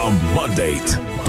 The Mandate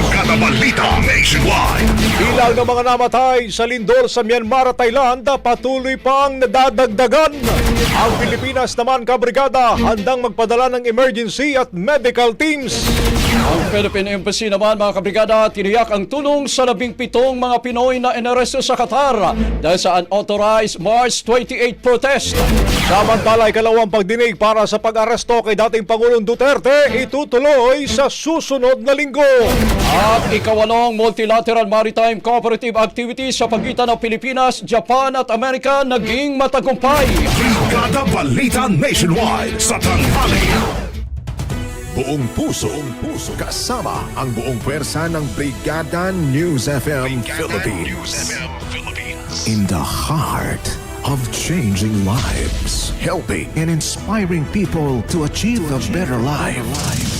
Brigada Balita Nationwide. Ilang ng mga namatay sa lindol sa Myanmar at Thailand patuloy pang nadadagdagan. Ang Pilipinas naman kabrigada handang magpadala ng emergency at medical teams. Ang Philippine Embassy naman mga kabrigada tiniyak ang tulong sa labing pitong mga Pinoy na inaresto sa Qatar dahil sa unauthorized March 28 protest. Samantala, ikalawang pagdinig para sa pag-aresto kay dating Pangulong Duterte itutuloy sa susunod na linggo. At ikawalong multilateral maritime cooperative activities sa pagitan ng Pilipinas, Japan at Amerika naging matagumpay. Brigada Balita Nationwide sa tanghali. Buong puso, buong puso, kasama ang buong pwersa ng Brigada News FM Philippines. In the heart of changing lives, helping and inspiring people to achieve a better life.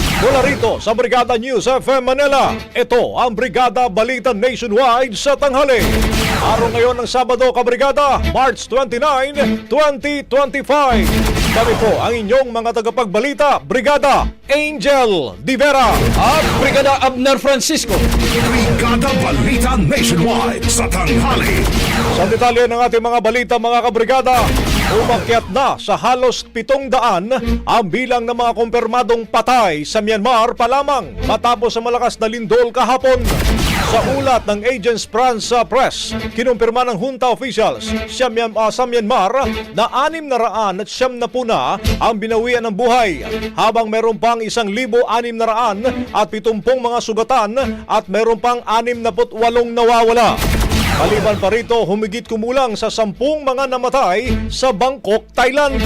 Mula rito sa Brigada News FM Manila, ito ang Brigada Balita Nationwide sa tanghali. Araw ngayon ng Sabado, Kabrigada, March 29, 2025. Kami po ang inyong mga tagapagbalita, Brigada Angel Divera. At Brigada Abner Francisco. Brigada Balita Nationwide sa tanghali. Sa detalye ng ating mga balita mga kabrigada, umakyat na sa halos 700 ang bilang ng mga kumpirmadong patay sa Myanmar pa lamang matapos sa malakas na lindol kahapon. Sa ulat ng Agents France Press, kinumpirma ng junta officials sa, ah, sa Myanmar na anim na raan at na puna ang binawian ng buhay habang meron pang isang libo anim na raan at pitumpong mga sugatan at meron pang anim na walong nawawala. Maliban pa rito, humigit kumulang sa sampung mga namatay sa Bangkok, Thailand.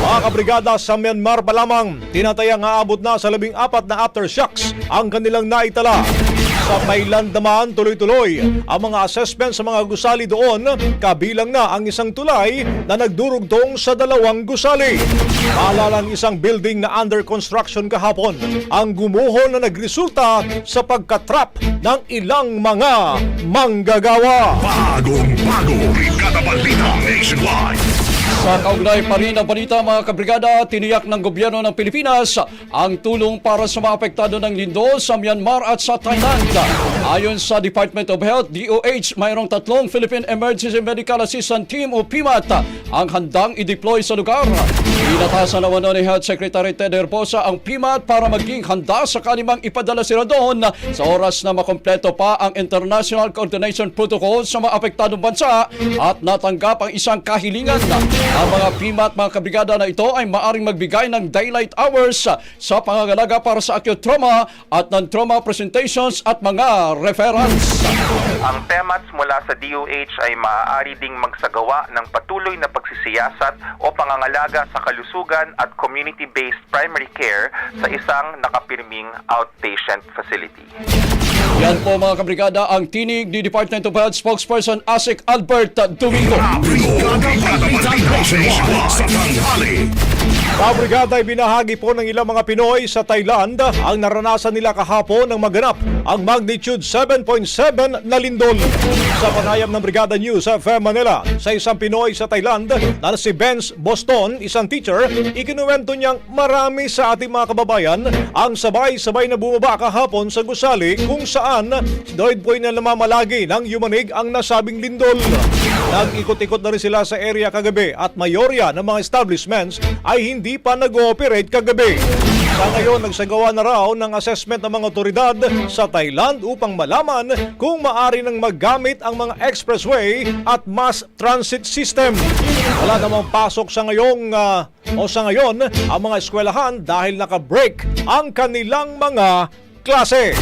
Mga kabrigada sa Myanmar pa lamang, tinatayang aabot na sa labing apat na aftershocks ang kanilang naitala. Sa Thailand naman, tuloy-tuloy ang mga assessment sa mga gusali doon, kabilang na ang isang tulay na nagdurugtong sa dalawang gusali. Maalala ang isang building na under construction kahapon ang gumuho na nagresulta sa pagkatrap ng ilang mga manggagawa. Bagong bago. Brigada Balita Nationwide. Sa kaugnay pa rin ng balita mga kabrigada, tiniyak ng gobyerno ng Pilipinas ang tulong para sa mga apektado ng lindol sa Myanmar at sa Thailand. Ayon sa Department of Health, DOH, mayroong tatlong Philippine Emergency Medical Assistance Team o PIMAT ang handang i-deploy sa lugar. Inatasan naman ni Health Secretary Ted Herbosa ang PIMAT para maging handa sa kanimang ipadala sila doon sa oras na makompleto pa ang International Coordination Protocol sa mga apektadong bansa at natanggap ang isang kahilingan. Ang mga PIMAT mga kabrigada na ito ay maaring magbigay ng daylight hours sa pangangalaga para sa acute trauma at non-trauma presentations at mga referrals. Ang TEMATS mula sa DOH ay maaari ding magsagawa ng patuloy na pagsisiyasat o pangangalaga sa kalusugan at community-based primary care sa isang nakapirming outpatient facility. Yan po mga kabrigada ang tinig ni Department of Health spokesperson Asik Albert Domingo. Brigada Balita Nationwide sa. Kabrigada ay binahagi po ng ilang mga Pinoy sa Thailand ang naranasan nila kahapon ng maganap ang magnitude 7.7 na lindol. Sa panayam ng Brigada News FM Manila sa isang Pinoy sa Thailand na si Benz Boston, isang teacher, ikinuwento niyang marami sa ating mga kababayan ang sabay-sabay na bumaba kahapon sa gusali kung saan doon po na namamalagi ng yumanig ang nasabing lindol. Nag-ikot-ikot na rin sila sa area kagabi at mayorya ng mga establishments ay hindi pa nag-ooperate kagabi. Sa ngayon, nagsagawa na raw ng assessment ng mga otoridad sa Thailand upang malaman kung maari nang maggamit ang mga expressway at mass transit system. Wala namang pasok sa ngayong ah, o sa ngayon ang mga eskwelahan dahil naka-break ang kanilang mga klase.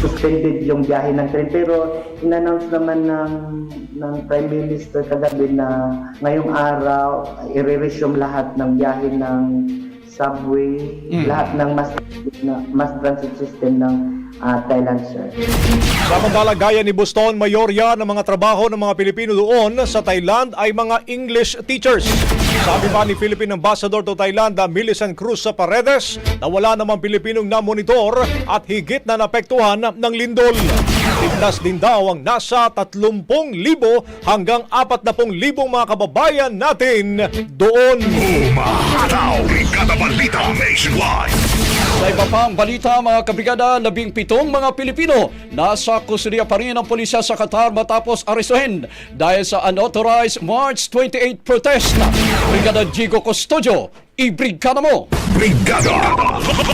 Suspended yung biyahe ng tren. Pero in-announce naman ng ng Prime Minister kagabi na ngayong araw i-resume lahat ng biyahe ng subway, lahat ng mass na mass transit system ng ah, Thailand sir. Samantala, gaya ni Boston, mayorya ng mga trabaho ng mga Pilipino doon sa Thailand ay mga English teachers. Sabi pa ni Philippine Ambassador to Thailand, na Millicent Cruz sa Paredes, na wala namang Pilipinong namonitor at higit na napektuhan ng lindol. Ligtas din daw ang nasa 30,000 hanggang 40,000 mga kababayan natin doon. Umahataw. Brigada Balita Nationwide. Sa iba pang balita mga kabrigada, labing pitong mga Pilipino nasa kustudiya pa rin ng pulisya sa Qatar matapos arestuhin dahil sa unauthorized March 28 protest. Brigada Jigo Custodio, ibrigada mo! Brigada.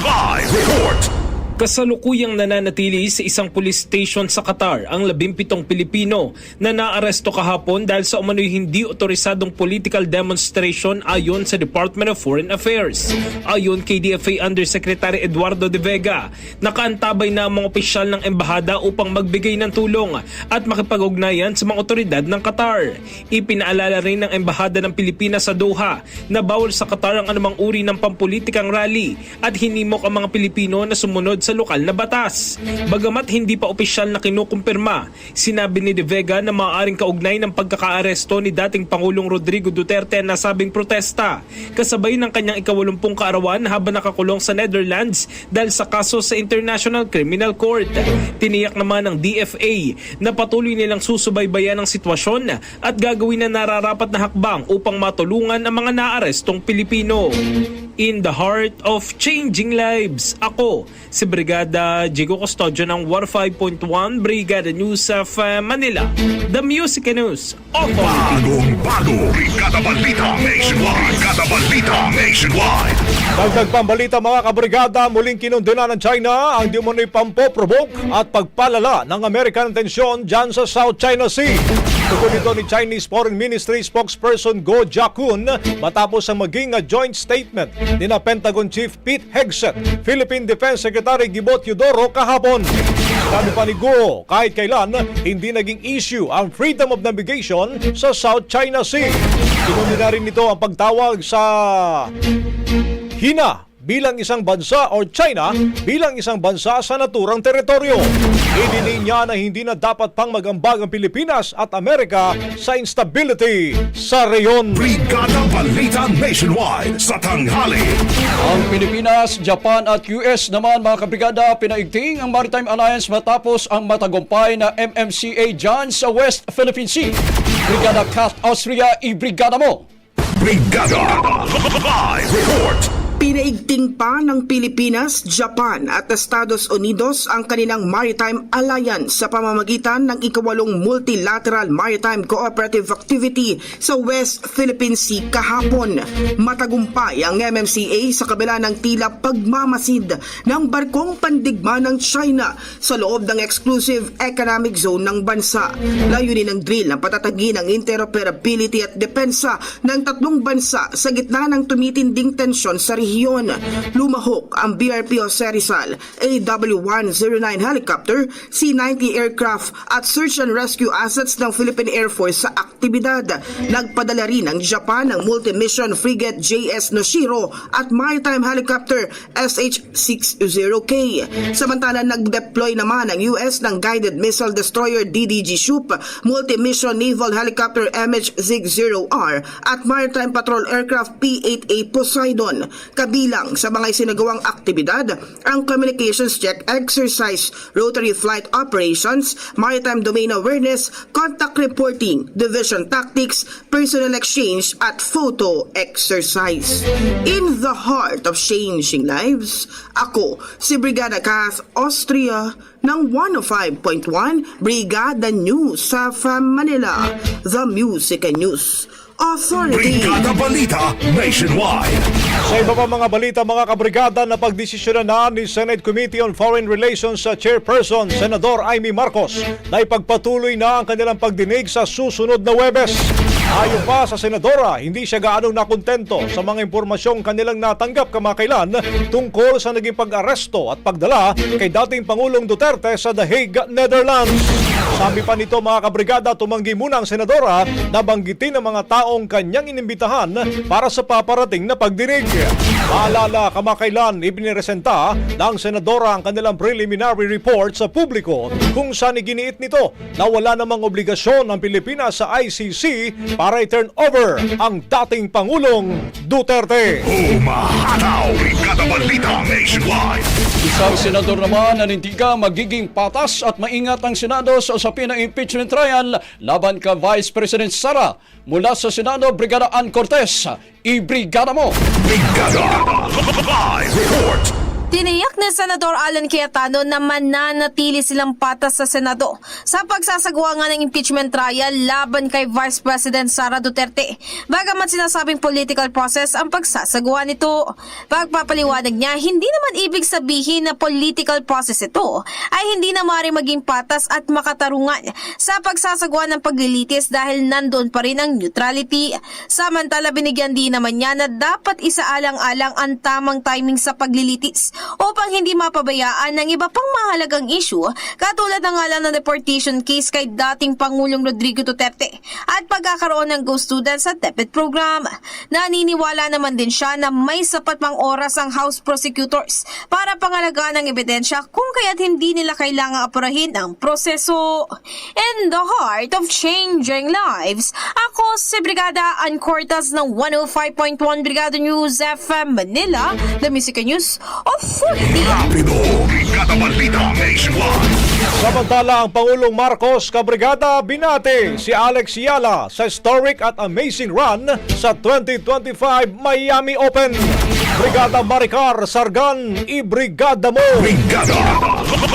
Live report. Kasalukuyang nananatili sa isang police station sa Qatar ang labimpitong Pilipino na naaresto kahapon dahil sa umano'y hindi otorisadong political demonstration ayon sa Department of Foreign Affairs. Ayon kay DFA Undersecretary Eduardo De Vega, nakaantabay na ang mga opisyal ng embahada upang magbigay ng tulong at makipag-ugnayan sa mga otoridad ng Qatar. Ipinaalala rin ng embahada ng Pilipinas sa Doha na bawal sa Qatar ang anumang uri ng pampulitikang rally at hinimok ang mga Pilipino na sumunod sa sa lokal na batas. Bagamat hindi pa opisyal na kinukumpirma, sinabi ni De Vega na maaaring kaugnay ng pagkakaaresto ni dating Pangulong Rodrigo Duterte na sabing protesta kasabay ng kanyang ikawalumpung kaarawan habang nakakulong sa Netherlands dahil sa kaso sa International Criminal Court. Tiniyak naman ng DFA na patuloy nilang susubaybayan ang sitwasyon at gagawin na nararapat na hakbang upang matulungan ang mga naarestong Pilipino. In the heart of changing lives, ako si Brigada Jigo Custodio ng 105.1 Brigada News of Manila. The Music News Authority. Bagong bago, Brigada Balita Nationwide. Brigada Balita Nationwide. Dagdag pambalita mga kabrigada, muling kinundina ng China ang di umano'y pampoprovoke at pagpalala ng American tensyon dyan sa South China Sea. Tungkol ito ni Chinese Foreign Ministry spokesperson Go Jakun matapos ang maging a joint statement ni na Pentagon Chief Pete Hegseth, Philippine Defense Secretary Gibot Eudoro kahapon. Sabi pa ni Go, kahit kailan hindi naging issue ang freedom of navigation sa South China Sea. Kinundina rin nito ang pagtawag sa Hina bilang isang bansa o China bilang isang bansa sa naturang teritoryo. Idinin niya na hindi na dapat pang magambag ang Pilipinas at Amerika sa instability sa reyon. Brigada Balita Nationwide sa tanghali. Ang Pilipinas, Japan at US naman mga kabrigada pinaigting ang Maritime Alliance matapos ang matagumpay na MMCA dyan sa West Philippine Sea. Brigada Cat Austria, i-brigada mo! Brigada Live Report. Pinaigting pa ng Pilipinas, Japan at Estados Unidos ang kanilang Maritime Alliance sa pamamagitan ng ikawalong Multilateral Maritime Cooperative Activity sa West Philippine Sea kahapon. Matagumpay ang MMCA sa kabila ng tila pagmamasid ng barkong pandigma ng China sa loob ng exclusive economic zone ng bansa. Layunin ng drill na patatagin ang interoperability at depensa ng tatlong bansa sa gitna ng tumitinding tensyon sa rehiyon. Lumahok ang BRP Jose Rizal, AW-109 helicopter, C-90 aircraft at search and rescue assets ng Philippine Air Force sa aktibidad. Nagpadala rin ng Japan ng multi-mission frigate JS Noshiro at maritime helicopter SH-60K. Samantala nag-deploy naman ang US ng guided missile destroyer DDG Shoop, multi-mission naval helicopter MH-0R at maritime patrol aircraft P-8A Poseidon. Kabilang sa mga isinagawang aktibidad ang communications check exercise, rotary flight operations, maritime domain awareness, contact reporting, division tactics, personnel exchange at photo exercise. In the heart of changing lives, ako si Brigada Kath Austria ng 105.1 Brigada News sa Manila, The Music and News Authority. Brigada Balita Nationwide. Sa iba pa mga balita mga kabrigada na pagdesisyonan na ni Senate Committee on Foreign Relations sa Chairperson, Senador Amy Marcos na ipagpatuloy na ang kanilang pagdinig sa susunod na Webes. Ayon pa sa Senadora, hindi siya gaano nakontento sa mga impormasyong kanilang natanggap kamakailan tungkol sa naging pag-aresto at pagdala kay dating Pangulong Duterte sa The Hague, Netherlands. Sabi pa nito mga kabrigada, tumanggi muna ang Senadora na banggitin ang mga taong kanyang inimbitahan para sa paparating na pagdinig. Maalala kamakailan ibiniresenta ng Senadora ang kanilang preliminary report sa publiko kung saan iginiit nito na wala namang obligasyon ng Pilipinas sa ICC para i-turn over ang dating Pangulong Duterte. Umahataw. Brigada Balita Nationwide. Isang senador naman nanindiga magiging patas at maingat ang Senado sa usapin ng impeachment trial laban ka Vice President Sara. Mula sa Senado, Brigada Ann Cortez, i-brigada mo! Brigada Live Report. Tiniyak ni Senador Alan Cayetano na mananatili silang patas sa Senado sa pagsasagawa nga ng impeachment trial laban kay Vice President Sara Duterte. Bagamat sinasabing political process ang pagsasagawa nito. Pagpapaliwanag niya, hindi naman ibig sabihin na political process ito ay hindi na maaari maging patas at makatarungan sa pagsasagawa ng paglilitis dahil nandoon pa rin ang neutrality. Samantala binigyan din naman niya na dapat isaalang-alang ang tamang timing sa paglilitis upang hindi mapabayaan ng iba pang mahalagang issue katulad ng ngalan ng deportation case kay dating Pangulong Rodrigo Duterte at pagkakaroon ng Go Students at DepEd program. Naniniwala naman din siya na may sapat pang oras ang House prosecutors para pangalagaan ng ebidensya kung kaya't hindi nila kailangang apurahin ang proseso. In the heart of changing lives, ako si Brigada Ann Cortez ng 105.1 Brigada News FM Manila, the Music News Authority. Brigada Balita Nationwide. Samantala ang Pangulong Marcos Kabrigada binate si Alex Yala sa historic at amazing run sa 2025 Miami Open. Brigada Maricar Sargan, ibrigada mo! Brigada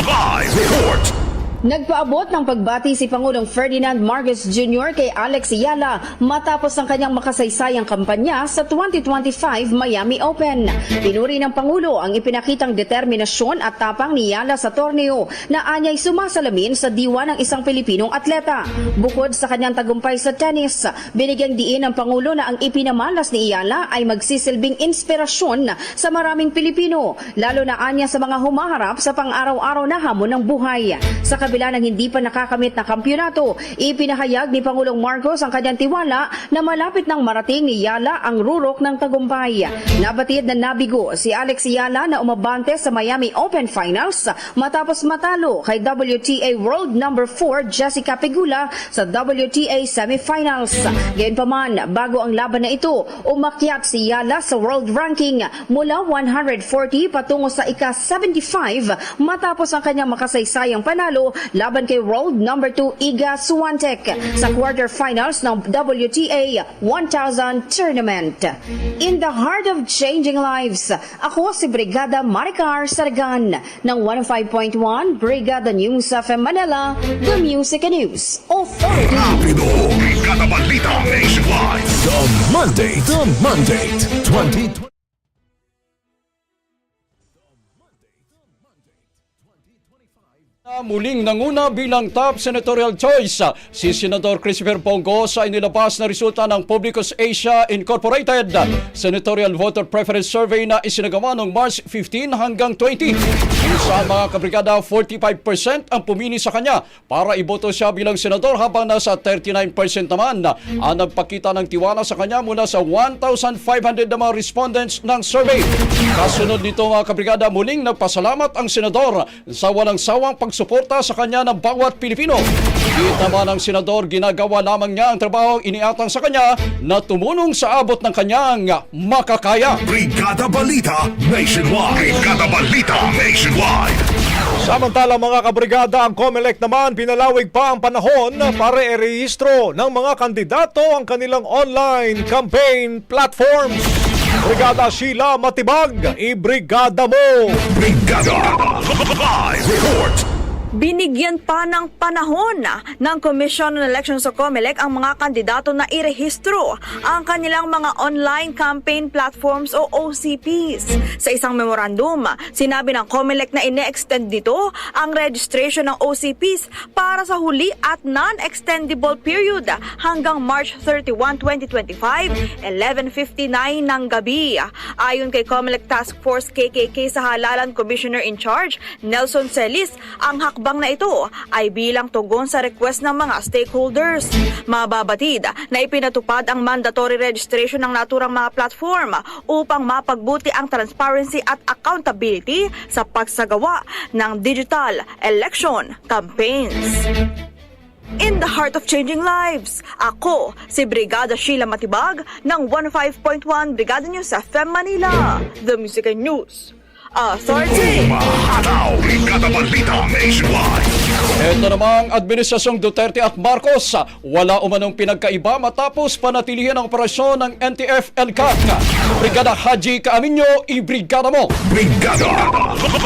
Live Report. Nagpaabot ng pagbati si Pangulong Ferdinand Marcos Jr. kay Alex Ayala matapos ang kanyang makasaysayang kampanya sa 2025 Miami Open. Pinuri ng Pangulo ang ipinakitang determinasyon at tapang ni Ayala sa torneo na anyay sumasalamin sa diwa ng isang Pilipinong atleta. Bukod sa kanyang tagumpay sa tennis, binigyang diin ng Pangulo na ang ipinamalas ni Ayala ay magsisilbing inspirasyon sa maraming Pilipino, lalo na anya sa mga humaharap sa pang-araw-araw na hamon ng buhay. Sa kabila ng hindi pa nakakamit na kampyonato, ipinahayag ni Pangulong Marcos ang kanyang tiwala na malapit nang marating ni Yala ang rurok ng tagumpay. Nabatid na nabigo si Alex Yala na umabante sa Miami Open Finals matapos matalo kay WTA World Number 4 Jessica Pegula sa WTA Semifinals. Gayunpaman, bago ang laban na ito, umakyat si Yala sa world ranking mula 140 patungo sa ika-75 matapos ang kanyang makasaysayang panalo laban kay world number 2 Iga Swiatek sa quarterfinals ng WTA 1000 tournament. In the heart of changing lives, ako si Brigada Maricar Sargan ng 105.1 Brigada News of Manila, The Music and News Authority. Rapido. Brigada Balita Nationwide. The Monday, the Mandate. 2020. Muling nanguna bilang top senatorial choice si Senador Christopher Pongo sa inilabas na resulta ng Publicus Asia Incorporated Senatorial Voter Preference Survey na isinagawa noong March 15 hanggang 20. Kung sa mga kabrigada, 45% ang pumili sa kanya para iboto siya bilang senador habang nasa 39% naman ang nagpakita ng tiwala sa kanya mula sa 1,500 na mga respondents ng survey. Kasunod nito mga kabrigada, muling nagpasalamat ang senador sa walang sawang pagsuporta sa kanya ng bawat Pilipino. Git naman ang senador, ginagawa lamang niya ang trabaho iniatang sa kanya na tumulong sa abot ng kanyang makakaya. Brigada Balita Nationwide. Brigada Balita Nationwide. Samantala mga kabrigada, ang COMELEC naman pinalawig pa ang panahon para i-rehistro ng mga kandidato ang kanilang online campaign platforms. Brigada Sheila Matibag, i-brigada mo! Brigada Live Report. Binigyan pa ng panahon ng Commission on Elections o COMELEC ang mga kandidato na irehistro ang kanilang mga online campaign platforms o OCPs. Sa isang memorandum, sinabi ng COMELEC na ine-extend dito ang registration ng OCPs para sa huli at non-extendable period hanggang March 31, 2025, 11.59 ng gabi. Ayon kay COMELEC Task Force KKK sa halalan Commissioner in Charge, Nelson Celis, ang hakbang na ito ay bilang tugon sa request ng mga stakeholders. Mababatid na ipinatupad ang mandatory registration ng naturang mga platform upang mapagbuti ang transparency at accountability sa pagsagawa ng digital election campaigns. In the heart of changing lives, ako si Brigada Sheila Matibag ng 15.1 Brigada News FM Manila, The Music and News Authority. Mahalaw. Brigada Balita Nationwide. Ito namang Administrasyong Duterte at Marcos, wala umanong pinagkaiba matapos panatilihan ang operasyon ng NTF-ELCAC. Brigada Haji Kaaminyo, i-brigada mo! Brigada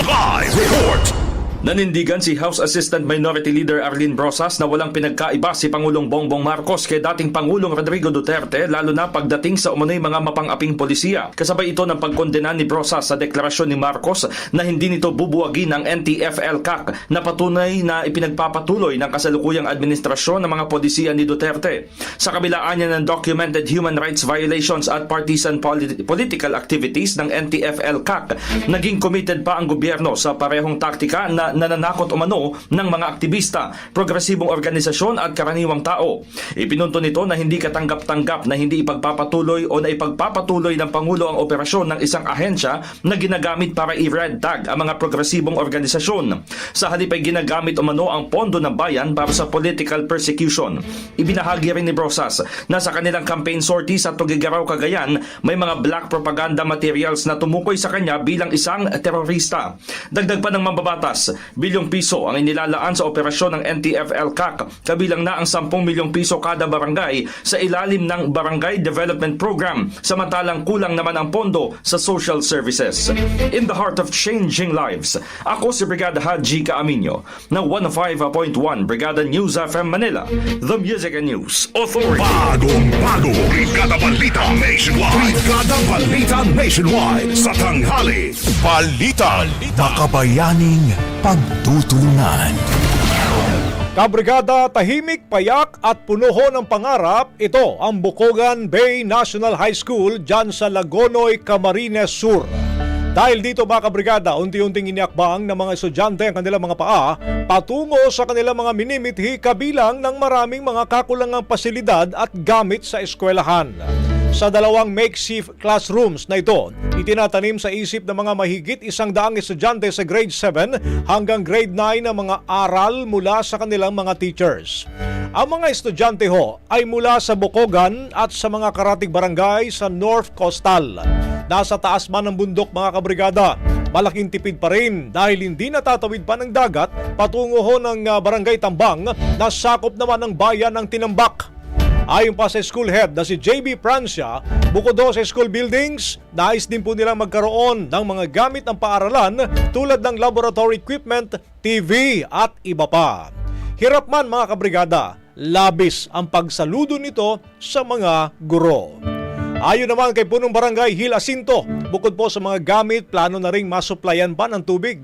Live Report. Nanindigan si House Assistant Minority Leader Arlene Brosas na walang pinagkaiba si Pangulong Bongbong Marcos kay dating Pangulong Rodrigo Duterte lalo na pagdating sa umunoy mga mapang-aping polisiya. Kasabay ito ng pagkondena ni Brosas sa deklarasyon ni Marcos na hindi nito bubuwagi ng NTFL-CAC na patunay na ipinagpapatuloy ng kasalukuyang administrasyon ng mga polisiya ni Duterte. Sa kabilaan niya ng documented human rights violations at partisan polit- political activities ng NTFL-CAC, naging committed pa ang gobyerno sa parehong taktika na nananakot umano ng mga aktivista, progresibong organisasyon at karaniwang tao. Ipinunto nito na hindi katanggap-tanggap na hindi ipagpapatuloy o na ipagpapatuloy ng Pangulo ang operasyon ng isang ahensya na ginagamit para i-red tag ang mga progresibong organisasyon. Sa halip ay ginagamit umano ang pondo ng bayan para sa political persecution. Ibinahagi rin ni Brosas na sa kanilang campaign sortie sa Tugigaraw, Cagayan, may mga black propaganda materials na tumukoy sa kanya bilang isang terorista. Dagdag pa ng mambabatas, bilyong piso ang inilalaan sa operasyon ng NTFL-CAC, kabilang na ang 10 milyong piso kada barangay sa ilalim ng Barangay Development Program, samantalang kulang naman ang pondo sa social services. In the heart of changing lives, ako si Brigada Haji Kaaminyo ng 105.1 Brigada News FM Manila, The Music and News Authority. Bagong bago, Brigada Balita Nationwide. Brigada Balita Nationwide sa tanghali. Balita. Makabayaning pagtutulungan. Kabrigada, tahimik, payak at punuho ng pangarap, ito ang Bukogan Bay National High School dyan sa Lagonoy, Camarines Sur. Dahil dito mga kabrigada, unti-unting iniakbang ng mga estudyante ang kanilang mga paa patungo sa kanilang mga minimithi kabilang ng maraming mga kakulangang pasilidad at gamit sa eskwelahan. Sa dalawang makeshift classrooms na ito, itinatanim sa isip ng mga mahigit isang daang estudyante sa grade 7 hanggang grade 9 ang mga aral mula sa kanilang mga teachers. Ang mga estudyante ho ay mula sa Bokogan at sa mga karatig barangay sa North Coastal. Nasa taas man ng bundok mga kabrigada, malaking tipid pa rin dahil hindi natatawid pa ng dagat patungo ho ng ah, barangay Tambang na sakop naman ng bayan ng Tinambak. Ayon pa sa school head na si JB Francia, bukod do sa school buildings, nais din po nilang magkaroon ng mga gamit ng paaralan tulad ng laboratory equipment, TV at iba pa. Hirap man mga kabrigada, labis ang pagsaludo nito sa mga guro. Ayon naman kay punong barangay Hil Asinto, bukod po sa mga gamit, plano na ring masuplayan pa ng tubig.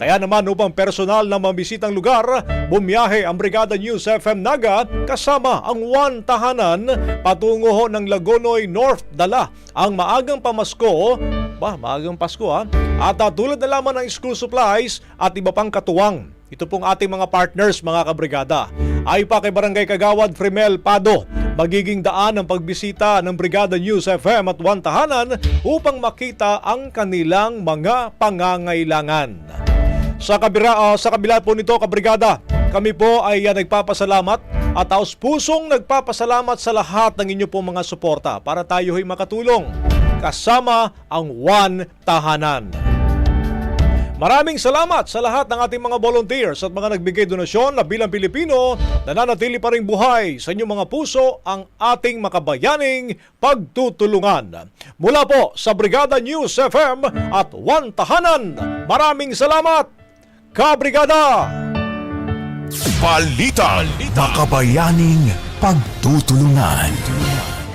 Kaya naman upang personal na mabisitang lugar, bumiyahe ang Brigada News FM Naga kasama ang One Tahanan patungo ho ng Lagonoy North Dala ang maagang pamasko, ba maagang Pasko ha, at uh, tulad na lamang ng school supplies at iba pang katuwang. Ito pong ating mga partners mga kabrigada. Ay pa kay Barangay Kagawad Fremel Pado, magiging daan ang pagbisita ng Brigada News FM at One Tahanan upang makita ang kanilang mga pangangailangan. Sa kabila, ah, sa kabila po nito, kabrigada, kami po ay ah, nagpapasalamat at taos pusong nagpapasalamat sa lahat ng inyo pong mga suporta para tayo ay makatulong kasama ang One Tahanan. Maraming salamat sa lahat ng ating mga volunteers at mga nagbigay donasyon na bilang Pilipino nananatili pa rin buhay sa inyong mga puso ang ating makabayaning pagtutulungan. Mula po sa Brigada News FM at One Tahanan, maraming salamat, Kabrigada! Balita. Makabayaning pagtutulungan.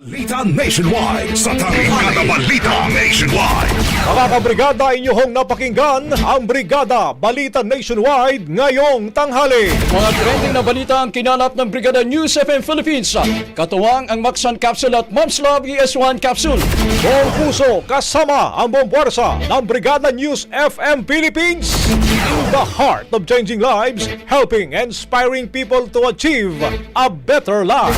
Balita Nationwide. Sa tanghali. Balita Nationwide. Mga kabrigada, inyong napakinggan ang Brigada Balita Nationwide ngayong tanghali. Mga trending na balita ang kinalap ng Brigada News FM Philippines. Katuwang ang Maxan Capsule at Mom's Love ES1 Capsule. Buong puso kasama ang buong ng Brigada News FM Philippines in the heart of changing lives, helping inspiring people to achieve a better life.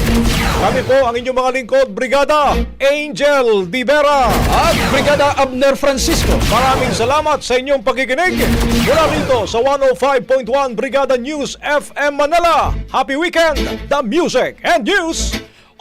Kami po ang inyong mga lingkod, Brigada Angel Di Vera. At Brigada Abner Francisco. Maraming salamat sa inyong pakikinig. Mula rito sa 105.1 Brigada News FM Manila. Happy weekend! The music and news